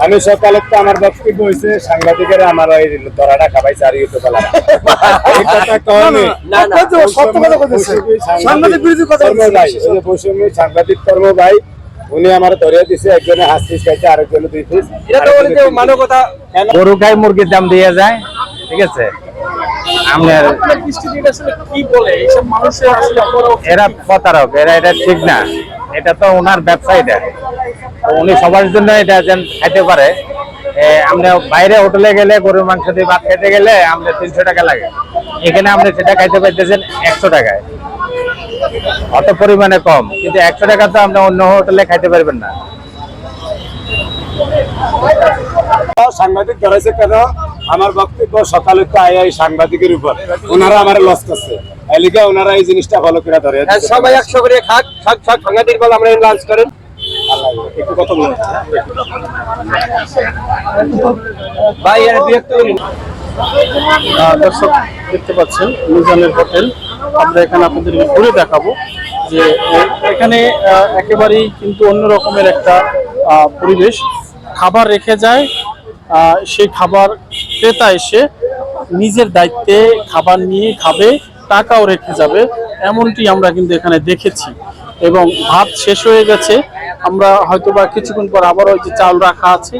আমি সকালে তো আমার বক্তব্য হয়েছে সাংবাদিকেরা আমার ওই ধরাটা এই কথা না, না, তো। সাংবাদিক সাংবাদিক কর্ম ভাই উনি আমার ধরিয়ে দিছে একজনে হাত পিস খাইছে আরেকজনে দুই পিস গরু খাই মুরগির দাম দিয়ে যায় ঠিক আছে? এরা প্রতারক এরা এটা ঠিক না। এটা তো ওনার ব্যবসা এটা উনি সবার জন্য এটা যেন খাইতে পারে। আমরা বাইরে হোটেলে গেলে গরুর মাংস দিয়ে ভাত খেতে গেলে আমরা তিনশো টাকা লাগে। এখানে আমরা সেটা খাইতে পাইতেছেন একশো টাকায়। অত পরিমাণে কম। কিন্তু একশো টাকা তো আমরা অন্য হোটেলে খাইতে পারবেন না। সাংবাদিক ধরেছে কেন? আমার বক্তব্য সকালে তো আয় সাংবাদিকের উপর। ওনারা আমার লস করছে। এলিকা ওনারা এই জিনিসটা ভালো করে ধরে। হ্যাঁ, সবাই একশো করে খাক খাক খাক সাংঘাতিক বল আমরা লাঞ্চ করেন। একটু কথা বলুন। ভাই এর দর্শক দেখতে পাচ্ছেন মিজানের হোটেল। আমরা এখানে আপনাদেরকে ঘুরে দেখাবো যে এখানে একেবারেই কিন্তু অন্য রকমের একটা পরিবেশ। খাবার রেখে যায় সেই খাবার ক্রেতা এসে নিজের দায়িত্বে খাবার নিয়ে খাবে। টাকাও রেখে যাবে এমনটি আমরা কিন্তু এখানে দেখেছি। এবং ভাত শেষ হয়ে গেছে আমরা হয়তোবা কিছুক্ষণ পর আবারও ওই যে চাল রাখা আছে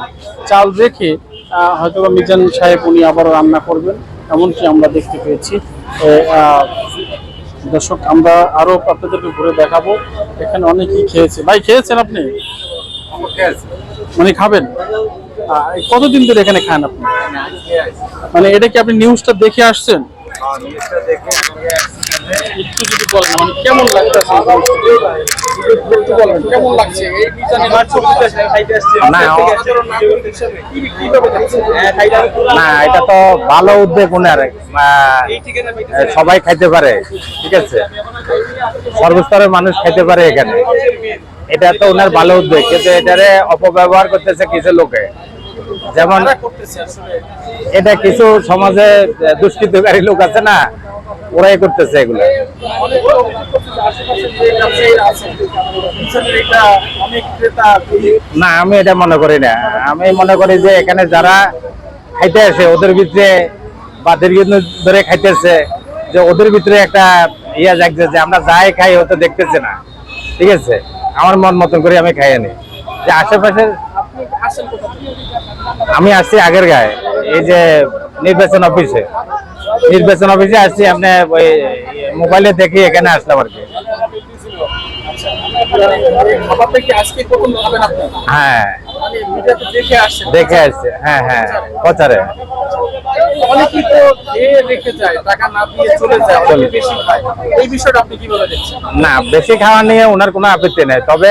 চাল রেখে আহ, হয়তোবা মিজান সাহেব উনি আবারও রান্না করবেন এমনটি আমরা দেখতে পেয়েছি। দর্শক আমরা আরও আপনাদেরকে ঘুরে দেখাবো এখানে অনেকেই খেয়েছে। ভাই খেয়েছেন আপনি? মানে খাবেন? কতদিন ধরে এখানে খান আপনি? মানে এটা কি আপনি নিউজটা দেখে আসছেন? একটু যদি বলেন মানে কেমন লাগতেছে একটু বলেন কেমন লাগছে? এই মিজানের না কি- কীভাবে দেখছেন? না এটা তো ভালো উদ্যোগ ওনার সবাই খাইতে পারে ঠিক আছে? সর্বস্তরের মানুষ খাইতে পারে এখানে। এটা তো ওনার ভালো উদ্যোগ কিন্তু এটারে অপব্যবহার করতেছে কিছু লোকে। যেমন এটা কিছু সমাজে দুষ্কৃতকারী লোক আছে না ওরাই করতেছে এগুলো। না আমি এটা মনে করি না। আমি মনে করি যে এখানে যারা খাইতে আছে ওদের ভিতরে বা দীর্ঘদিন ধরে খাইতেছে যে ওদের ভিতরে একটা ইয়া জাগছে যে আমরা যাই খাই হয়তো দেখতেছে না। ঠিক আছে? আমার মন মতন করে আমি খাই আনি। যে আশেপাশের? আমি আসছি আগের গায়ে এই যে নির্বাচন অফিসে। নির্বাচন অফিসে আসছি, আপনি ওই মোবাইলে দেখি এখানে আসলাম আর কি। হ্যাঁ। দেখে আসছে হ্যাঁ হ্যাঁ প্রচারে। না। বেশি খাওয়া নিয়ে ওনার কোনো আপত্তি নেই, তবে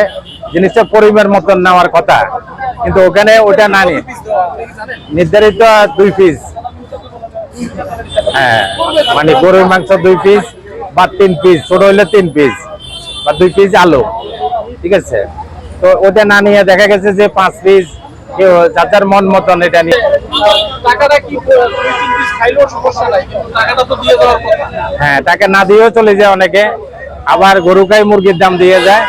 জিনিসটা পরিমাণ মতন নেওয়ার কথা। কিন্তু ওখানে ওটা না নির্ধারিত দুই পিস হ্যাঁ মানে গরুর মাংস দুই পিস বা তিন পিস ছোট হইলে তিন পিস বা দুই পিস আলু ঠিক আছে? তো ওটা না নিয়ে দেখা গেছে যে পাঁচ পিস যার যার মন মতন এটা নিয়ে। হ্যাঁ তাকে না দিয়েও চলে যায় অনেকে। আবার গরু খাই মুরগির দাম দিয়ে যায়।